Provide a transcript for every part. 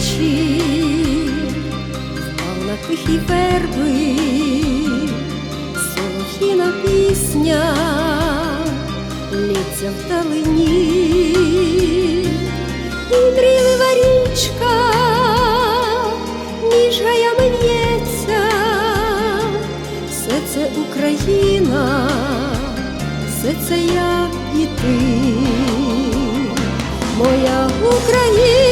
ночі, впав на тихі верби, солохіна пісня, лється вдалині, і мрійлива річка між гаями в'ється, все це Україна, все це я і ти, моя Україна,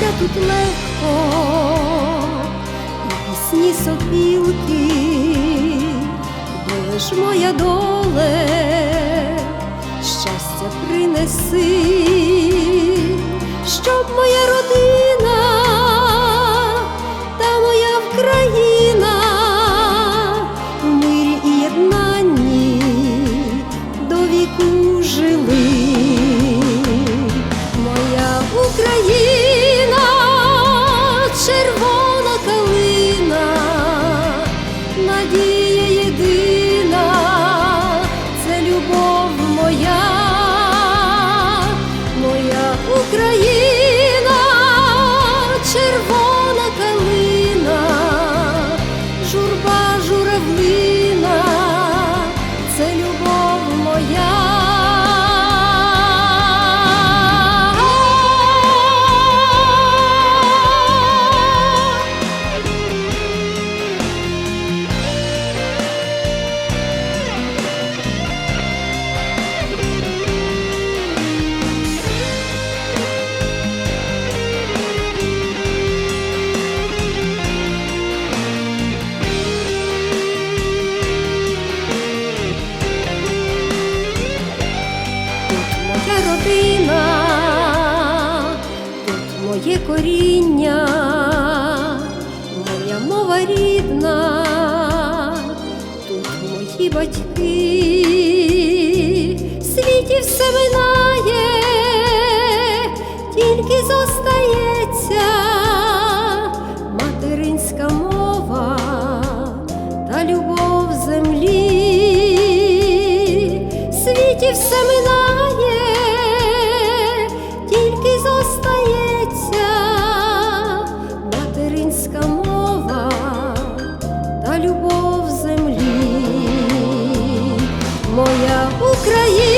Лється тут легко, і пісні сопілки, де лиш моя доле, щастя принеси, щоб моя родина та моя Вкраїна в мирі і єднанні до віку моє коріння, моя мова рідна, тут мої батьки, в світі все минає, тільки зостається материнська мова та любов землі, в світі все минає. Україна!